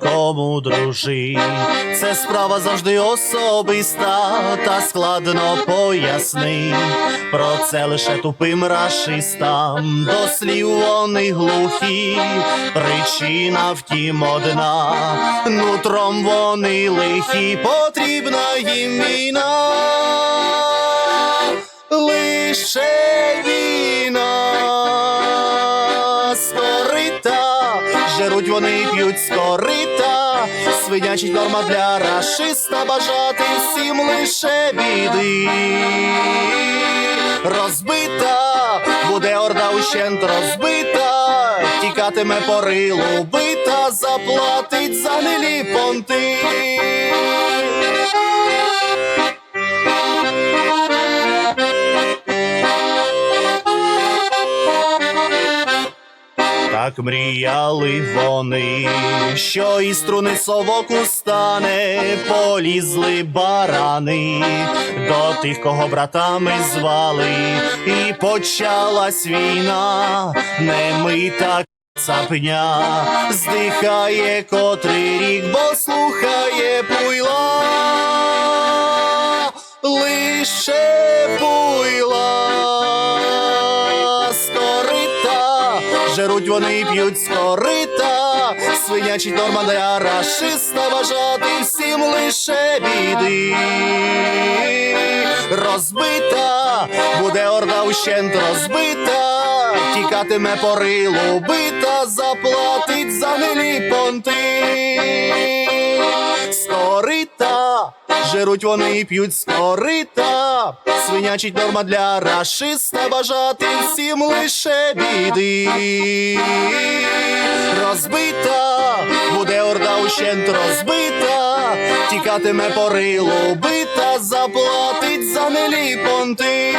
тому дружи. Це справа завжди особиста, та складно поясни. Про це лише тупим рашистам, до слів вони глухі. Причина втім одна, нутром вони лихі, потрібна їм війна. Жеруть вони і п'ють скорита, свинячить норма для рашиста, бажати всім лише біди. Розбита, буде орда ущент розбита, тікатиме порилу бита, заплатить за нелі понти. Так мріяли вони, що із струни совок устане, полізли барани до тих, кого братами звали, і почалась війна, немита цапня, здихає котрий рік, бо слухає пуйла, лише жеруть вони і п'ють скорита, свинячить норма для рашиста, бажати всім лише біди. Розбита, буде орда ущент розбита, тікатиме порилу бита, заплатить за гнилі понти. Жеруть вони і п'ють скорита, свинячить норма для рашиста, бажати всім лише біди. Розбита, буде орда ущент розбита, тікатиме порилу бита, заплатить за нелі понти.